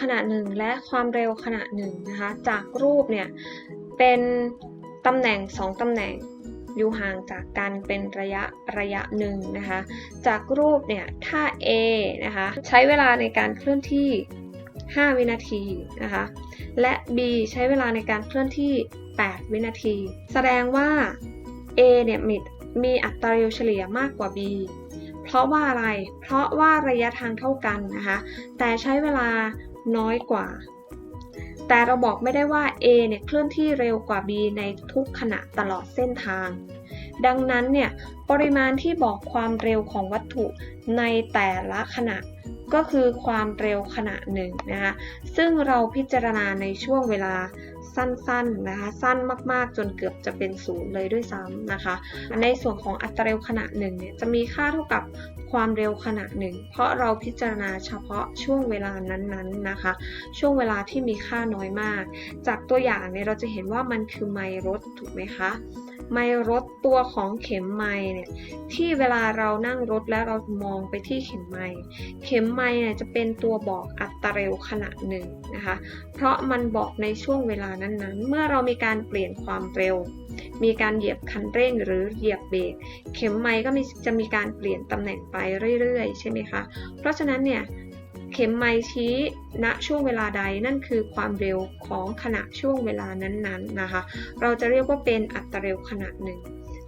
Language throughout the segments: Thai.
ขณะหนึ่งและความเร็วขณะหนึ่งนะคะ จากรูปเนี่ยเป็นตำแหน่ง 2ตำแหน่งอยู่ห่างจากกันเป็นระยะระยะหนึ่งนะคะ จากรูปเนี่ยถ้า A นะคะใช้เวลาในการเคลื่อนที่ 5 วินาทีนะคะและ B ใช้เวลาในการเคลื่อนที่ 8 วินาที แสดงว่า A เนี่ยมีมีอัตราเร็วเฉลี่ยมากกว่า B เพราะว่าอะไร เพราะว่าระยะทางเท่ากันนะคะ แต่ใช้เวลา น้อยกว่า แต่เราบอกไม่ได้ว่า A เนี่ยเคลื่อนที่เร็วกว่า B ในทุกขณะตลอดเส้นทาง ดังนั้นเนี่ยปริมาณที่บอกความเร็วของวัตถุในแต่ละขณะ ก็คือความเร็วขณะหนึ่งนะคะซึ่งเราพิจารณาในช่วงเวลาสั้นๆนะคะสั้นมากๆ จนเกือบจะเป็นศูนย์เลยด้วยซ้ำนะคะ ในส่วนของอัตราเร็วขณะหนึ่งเนี่ยจะมีค่าเท่ากับความเร็วขณะหนึ่ง เพราะเราพิจารณาเฉพาะช่วงเวลานั้นๆนะคะ ช่วงเวลาที่มีค่าน้อยมาก จากตัวอย่างเนี่ยเราจะเห็นว่ามันคือไมล์รถถูกไหมคะ ไมล์รถตัวของเข็มไมล์เนี่ยที่เวลาเรานั่งรถแล้วเรามองไปที่เข็มไมล์เข็มไมล์เนี่ยจะเป็นตัวบอกอัตราเร็วขณะหนึ่งนะคะเพราะมันบอกในช่วงเวลานั้นๆ เมื่อเรามีการเปลี่ยนความเร็ว มีการเหยียบคันเร่งหรือเหยียบเบรกเข็มไมล์ก็มีจะมีการเปลี่ยนตำแหน่งไปเรื่อยๆ ใช่ไหมคะเพราะฉะนั้นเนี่ย ข็มไมชี้ ณช่วงเวลาใดนั่นคือความเร็วของขณะช่วงเวลานั้นๆนะคะ เราจะเรียกว่าเป็นอัตราเร็วขณะหนึ่ง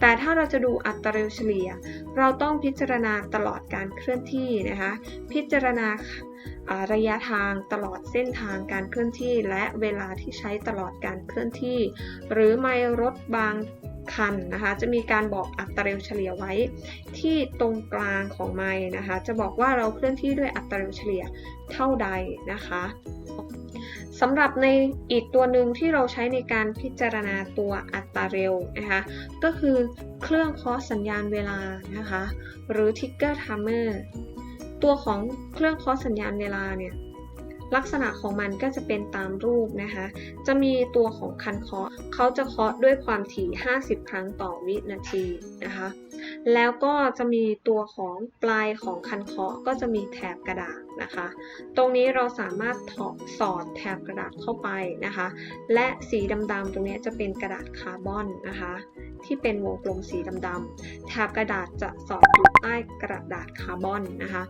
แต่ถ้าเราจะดูอัตราเร็วเฉลี่ย เราต้องพิจารณาตลอดการเคลื่อนที่นะคะ พิจารณาอ่าระยะทางตลอดเส้นทางการเคลื่อนที่ และเวลาที่ใช้ตลอดการเคลื่อนที่ หรือไมล์รถบาง คันนะคะ จะมีการบอกอัตราเร็วเฉลี่ยไว้ที่ตรงกลางของไมล์นะคะ จะบอกว่าเราเคลื่อนที่ด้วยอัตราเร็วเฉลี่ยเท่าใดนะคะสำหรับในอีกตัวหนึ่งที่เราใช้ในการพิจารณาตัวอัตราเร็วนะคะ ก็คือเครื่องเคาะสัญญาณเวลานะคะ หรือ Ticker Timer ตัวของเครื่องเคาะสัญญาณเวลาเนี่ย ลักษณะของมันก็จะเป็นตามรูปนะคะ จะมีตัวของคันเคาะเขาจะเคาะด้วยความถี่ 50 ครั้งต่อวินาทีนะคะ แล้วก็จะมีตัวของปลายของคันเคาะก็จะมีแถบกระดาษ นะคะ ตรงนี้เราสามารถถอดสอดแถบกระดาษเข้าไปนะคะ และสีดำๆตรงนี้จะเป็นกระดาษคาร์บอนนะคะ ที่เป็นวงกลมสีดำๆแถบกระดาษจะสอดอยู่ใต้กระดาษคาร์บอนนะคะ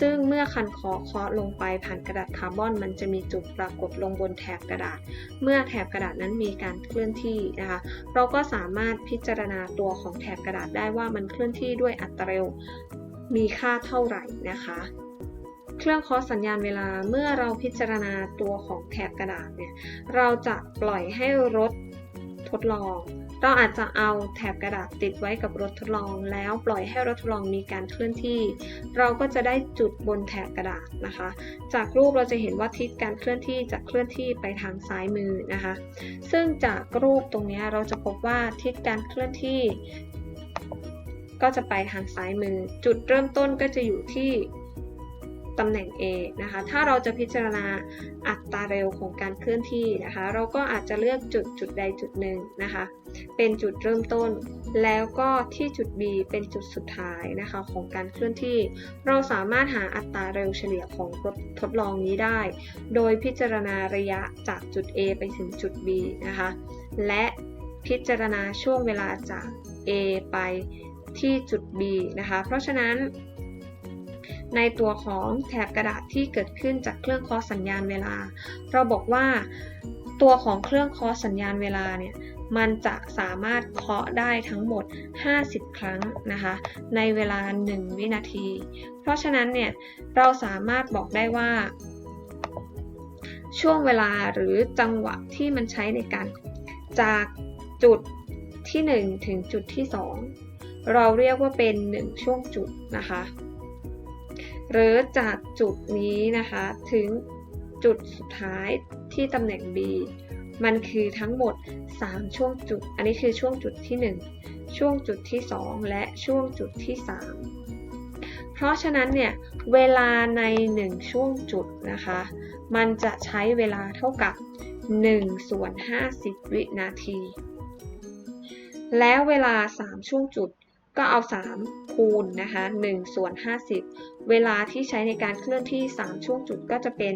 ซึ่งเมื่อคันเคาะเคาะลงไปผ่านกระดาษคาร์บอน มันจะมีจุดปรากฏลงบนแถบกระดาษ เมื่อแถบกระดาษนั้นมีการเคลื่อนที่นะคะ เราก็สามารถพิจารณาตัวของแถบกระดาษได้ว่ามันเคลื่อนที่ด้วยอัตราเร็วมีค่าเท่าไหร่นะคะ เครื่องเคาะสัญญาณเวลาเมื่อเราพิจารณาตัวของแถบกระดาษเนี่ยเราจะปล่อยให้รถทดลอง เราอาจจะเอาแถบกระดาษติดไว้กับรถทดลอง แล้วปล่อยให้รถทดลองมีการเคลื่อนที่ เราก็จะได้จุดบนแถบกระดาษนะคะ จากรูปเราจะเห็นว่าทิศการเคลื่อนที่จะเคลื่อนที่ไปทางซ้ายมือนะคะ ซึ่งจากรูปตรงนี้เราจะพบว่าทิศการเคลื่อนที่ ก็จะไปทางซ้ายมือ จุดเริ่มต้นก็จะอยู่ที่ ตำแหน่ง A นะคะ ถ้าเราจะพิจารณาอัตราเร็วของการเคลื่อนที่นะคะ เราก็อาจจะเลือกจุดจุดใดจุดหนึ่งนะคะ เป็นจุดเริ่มต้น แล้วก็ที่จุด B เป็นจุดสุดท้ายนะคะของการเคลื่อนที่ เราสามารถหาอัตราเร็วเฉลี่ยของรถทดลองนี้ได้ โดยพิจารณาระยะจากจุด A ไปถึงจุด B นะคะ และพิจารณาช่วงเวลาจาก A ไปที่จุด B นะคะ เพราะฉะนั้น ในตัวของแถบกระดาษที่เกิดขึ้นจากเครื่องเคาะสัญญาณเวลา เราบอกว่าตัวของเครื่องเคาะสัญญาณเวลาเนี่ยมันจะสามารถเคาะได้ทั้งหมด 50 ครั้งนะคะในเวลา 1 วินาที เพราะฉะนั้นเนี่ยเราสามารถบอกได้ว่า ช่วงเวลาหรือจังหวะที่มันใช้ในการจากจุดที่ 1 ถึงจุดที่ 2 เราเรียกว่าเป็น 1 ช่วงจุดนะคะ หรือจากจุดนี้นะคะ ถึงจุดสุดท้ายที่ตำแหน่ง B มันคือทั้งหมด 3 ช่วงจุด อันนี้คือช่วงจุดที่ 1 ช่วงจุดที่ 2 และช่วงจุดที่ 3 เพราะฉะนั้นเนี่ย เวลาใน 1 ช่วงจุดนะคะ มันจะใช้เวลาเท่ากับ1ส่วน50 วินาที แล้วเวลา 3 ช่วงจุด ก็เอา 3 คูณนะคะ1ส่วน 50 เวลาที่ใช้ในการเคลื่อนที่ 3 ช่วงจุดก็จะเป็น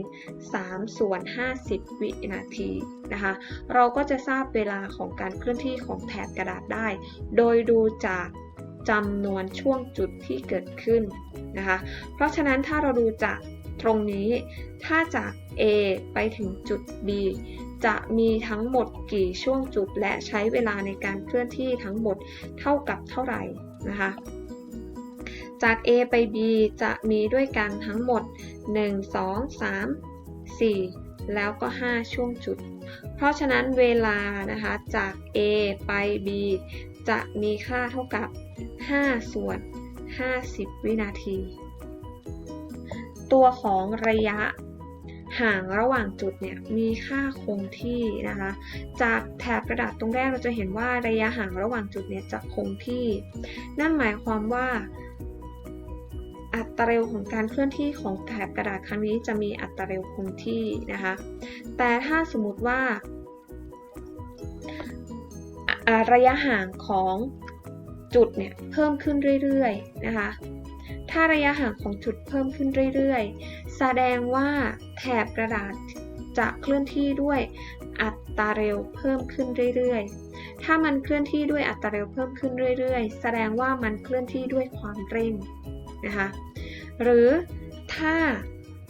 3 ส่วน 50 วินาทีนะคะ เราก็จะทราบเวลาของการเคลื่อนที่ของแถบกระดาษได้ โดยดูจากจำนวนช่วงจุดที่เกิดขึ้นนะคะ เพราะฉะนั้นถ้าเราดูจากตรงนี้ ถ้าจาก A ไปถึงจุด B จะมีทั้งหมดกี่ช่วงจุดและใช้เวลาในการเคลื่อนที่ทั้งหมดเท่ากับเท่าไหร่นะคะจาก A ไป B จะมีด้วยกันทั้งหมด 1 2 3 4 แล้วก็ 5 ช่วงจุด เพราะฉะนั้นเวลานะคะจาก A ไป B จะมีค่าเท่ากับ 5 ส่วน 50 วินาที ตัวของระยะ ห่างระหว่างจุดเนี่ยมีค่าคงที่นะคะ จากแถบกระดาษตรงแรกเราจะเห็นว่าระยะห่างระหว่างจุดเนี่ยจะคงที่ นั่นหมายความว่า อัตราเร็วของการเคลื่อนที่ของแถบกระดาษครั้งนี้จะมีอัตราเร็วคงที่นะคะ แต่ถ้าสมมติว่าระยะห่างของจุดเนี่ยเพิ่มขึ้นเรื่อยๆนะคะ ถ้าระยะห่างของจุดเพิ่มขึ้นเรื่อยๆ แสดงว่าแถบกระดาษจะเคลื่อนที่ด้วยอัตราเร็วเพิ่มขึ้นเรื่อยๆ ถ้ามันเคลื่อนที่ด้วยอัตราเร็วเพิ่มขึ้นเรื่อยๆ แสดงว่ามันเคลื่อนที่ด้วยความเร่งนะคะ หรือถ้า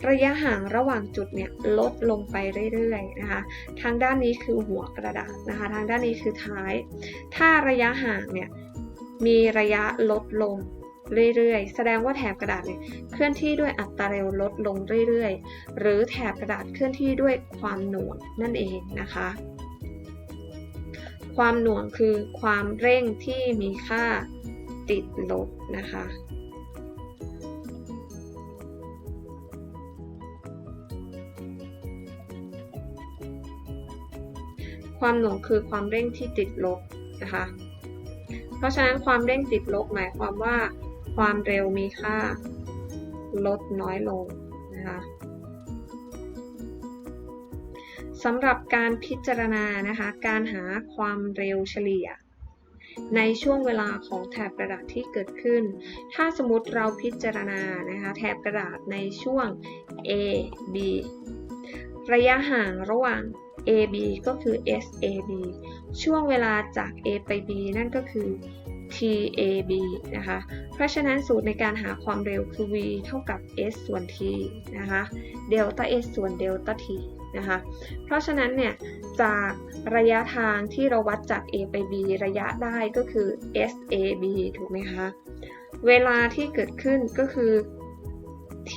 ระยะห่างระหว่างจุดเนี่ยลดลงไปเรื่อยๆนะคะ ทางด้านนี้คือหัวกระดาษนะคะ ทางด้านนี้คือท้าย ถ้าระยะห่างเนี่ยมีระยะลดลง เรื่อยๆ แสดงว่าแถบกระดาษเนี่ยเคลื่อนที่ด้วยอัตราเร็วลดลงเรื่อยๆ หรือแถบกระดาษเคลื่อนที่ด้วยความหน่วงนั่นเองนะคะ ความหน่วงคือความเร่งที่มีค่าติดลบนะคะความหน่วงคือความเร่งที่ติดลบนะคะ เพราะฉะนั้นความเร่งติดลบหมายความว่า ความเร็วมีค่า ลดน้อยลงนะคะสำหรับการพิจารณานะคะการหาความเร็วเฉลี่ย ในช่วงเวลาของแถบกระดาษที่เกิดขึ้น ถ้าสมมติเราพิจารณานะคะแถบกระดาษในช่วง A B ระยะห่างระหว่าง AB ก็คือ SAB ช่วงเวลาจาก A ไป B นั่นก็คือ TAB นะคะ เพราะฉะนั้นสูตรในการหาความเร็วคือ v เท่ากับ s ส่วน t นะคะเดลต้า s ส่วนเดลต้า t นะคะ เพราะฉะนั้นเนี่ยจากระยะทางที่เราวัดจาก a ไป b ระยะได้ก็คือ SAB ถูกไหมคะ เวลาที่เกิดขึ้นก็คือ t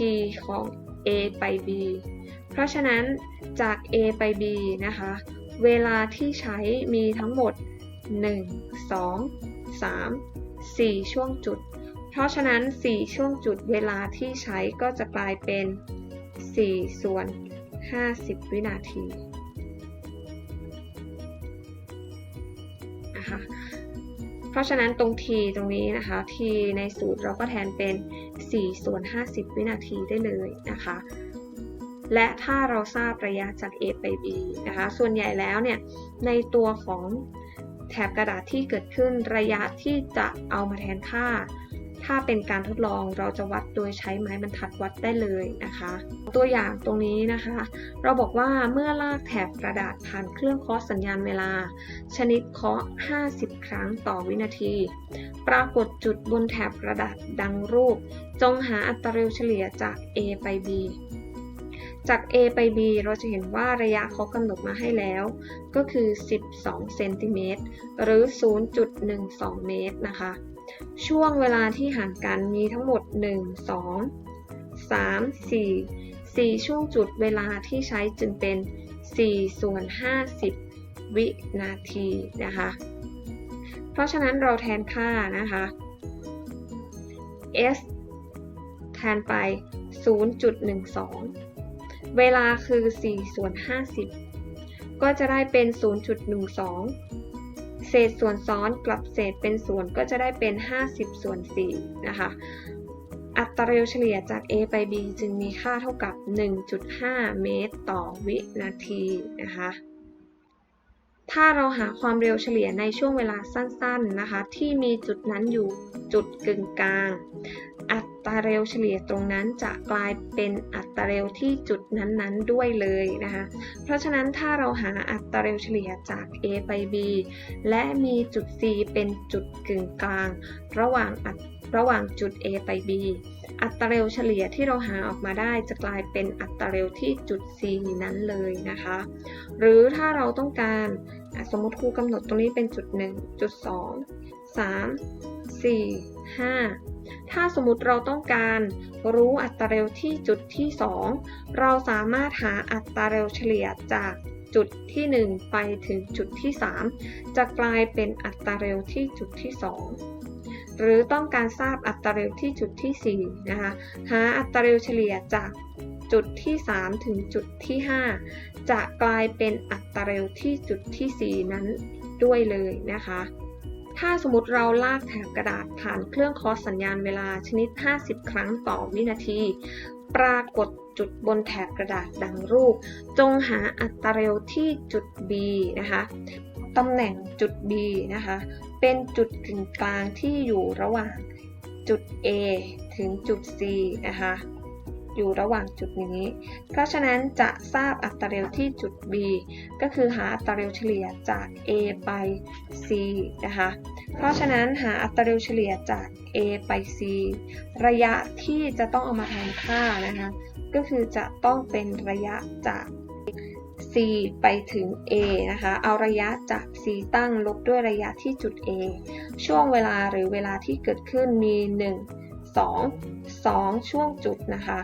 ของ a ไป b เพราะฉะนั้นจาก a ไป b นะคะ เวลาที่ใช้มีทั้งหมด 1 2 3 4 ช่วงจุด เพราะฉะนั้น 4 ช่วงจุดเวลาที่ใช้ก็จะกลายเป็น 4 ส่วน 50 วินาทีนะคะเพราะฉะนั้นตรง t ตรงนี้นะคะ t ในสูตรเราก็แทนเป็น 4 ส่วน 50 วินาทีได้เลยนะคะ และถ้าเราทราบระยะจาก A ไป B นะคะ ส่วนใหญ่แล้วเนี่ย ในตัวของ แถบกระดาษที่เกิดขึ้นระยะที่จะเอามาแทนค่า ถ้าเป็นการทดลองเราจะวัดโดยใช้ไม้บรรทัดวัดได้เลยนะคะ ตัวอย่างตรงนี้นะคะ เราบอกว่าเมื่อลากแถบกระดาษผ่านเครื่องเคาะสัญญาณเวลา ชนิดเคาะ 50 ครั้งต่อวินาที ปรากฏจุดบนแถบกระดาษดังรูป จงหาอัตราเร็วเฉลี่ยจาก A ไป B จาก A ไป B เราจะเห็นว่าระยะเขากำหนดมาให้แล้ว ก็คือ 12 เซนติเมตร หรือ 0.12 เมตรนะคะ ช่วงเวลาที่ห่างกันมีทั้งหมด 1 2 3 4 4 ช่วงจุดเวลาที่ใช้จึงเป็น 4 ส่วน 50 วินาทีนะคะ เพราะฉะนั้นเราแทนค่านะคะ s แทนไป 0.12 เวลาคือ4ส่วน50 ก็จะได้เป็น 0.12 เศษส่วนซ้อนกลับเศษเป็นส่วนก็จะได้เป็น 50 ส่วน4นะคะ อัตราเร็วเฉลี่ยจาก A ไป B จึงมีค่าเท่ากับ 1.5 เมตรต่อวินาทีนะคะ ถ้าเราหาความเร็วเฉลี่ยในช่วงเวลาสั้นๆนะคะ ที่มีจุดนั้นอยู่จุดกึ่งกลาง อัตราเร็วเฉลี่ยตรงนั้นจะกลายเป็นอัตราเร็วที่จุดนั้นๆด้วยเลยนะคะ เพราะฉะนั้นถ้าเราหาอัตราเร็วเฉลี่ยจาก A ไป B และมีจุด C เป็นจุดกึ่งกลาง ระหว่างระหว่างจุด A ไป B อัตราเร็วเฉลี่ยที่เราหาออกมาได้จะกลายเป็นอัตราเร็วที่จุด C นั้นเลยนะคะ หรือถ้าเราต้องการสมมติครูกำหนดตรงนี้เป็นจุด 1 จุด 2 3 4 5 ถ้าสมมติเราต้องการรู้อัตราเร็วที่จุดที่ 2 เราสามารถหาอัตราเร็วเฉลี่ยจากจุดที่ 1 ไปถึงจุดที่ 3 จะกลายเป็นอัตราเร็วที่จุดที่ 2 หรือต้องการทราบอัตราเร็วที่จุดที่ 4 นะคะ หาอัตราเร็วเฉลี่ยจากจุดที่ 3 ถึงจุดที่ 5 จะกลายเป็นอัตราเร็วที่จุดที่ 4 นั้นด้วยเลยนะคะ ถ้าสมมติเราลากแถบกระดาษผ่านเครื่องคอสสัญญาณเวลาชนิด 50 ครั้งต่อวินาที ปรากฏจุดบนแถบกระดาษดังรูป จงหาอัตราเร็วที่จุด B นะคะตำแหน่งจุด B นะคะ เป็นจุดกึ่งกลางที่อยู่ระหว่างจุด A ถึงจุด C นะคะ อยู่ระหว่างจุดนี้ เพราะฉะนั้นจะทราบอัตราเร็วที่จุด B ก็คือหาอัตราเร็วเฉลี่ยจาก A ไป C นะคะ เพราะฉะนั้นหาอัตราเร็วเฉลี่ยจาก A ไป C ระยะที่จะต้องเอามาแทนค่านะคะ ก็คือจะต้องเป็นระยะจาก C ไปถึง A นะคะ เอาระยะจาก C ตั้งลบด้วยระยะที่จุด A ช่วงเวลาหรือเวลาที่เกิดขึ้นมี 1 2 2 ช่วงจุดนะคะ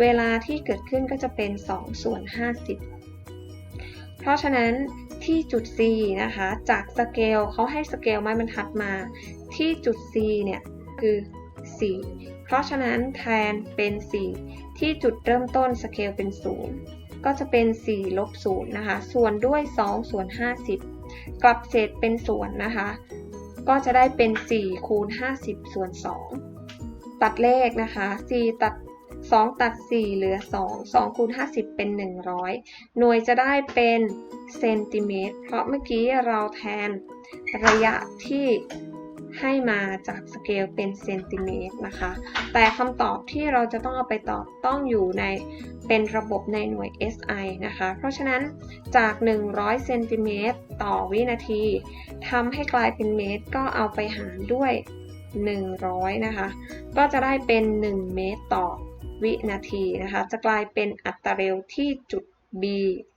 เวลาที่เกิดขึ้นก็จะเป็น2ส่วน50 เพราะฉะนั้นที่จุด C นะคะ จากสเกลเขาให้สเกลไม้บรรทัดมา ที่จุด C เนี่ยคือ 4 เพราะฉะนั้นแทนเป็น 4 ที่จุดเริ่มต้นสเกลเป็น 0 ก็จะเป็น 4 ลบ 0 นะคะ ส่วนด้วย 2 ส่วน 50 กลับเศษเป็นส่วนนะคะ ก็จะได้เป็น 4 คูณ 50 ส่วน 2 ตัดเลขนะคะ 4 ตัด 2 ตัด 4 เหลือ 2 2คูณ50 เป็น 100 หน่วยจะได้เป็นเซนติเมตร เพราะเมื่อกี้เราแทนระยะที่ให้มาจากสเกลเป็นเซนติเมตรนะคะ แต่คำตอบที่เราจะต้องเอาไปตอบต้องอยู่ในเป็นระบบในหน่วย SI นะคะ เพราะฉะนั้นจาก 100เซนติเมตรต่อวินาทีทำให้กลายเป็นเมตรก็เอาไปหารด้วย 100 นะคะ ก็จะได้เป็น 1 เมตรต่อวินาทีนะคะ จะกลายเป็นอัตราเร็วที่จุด B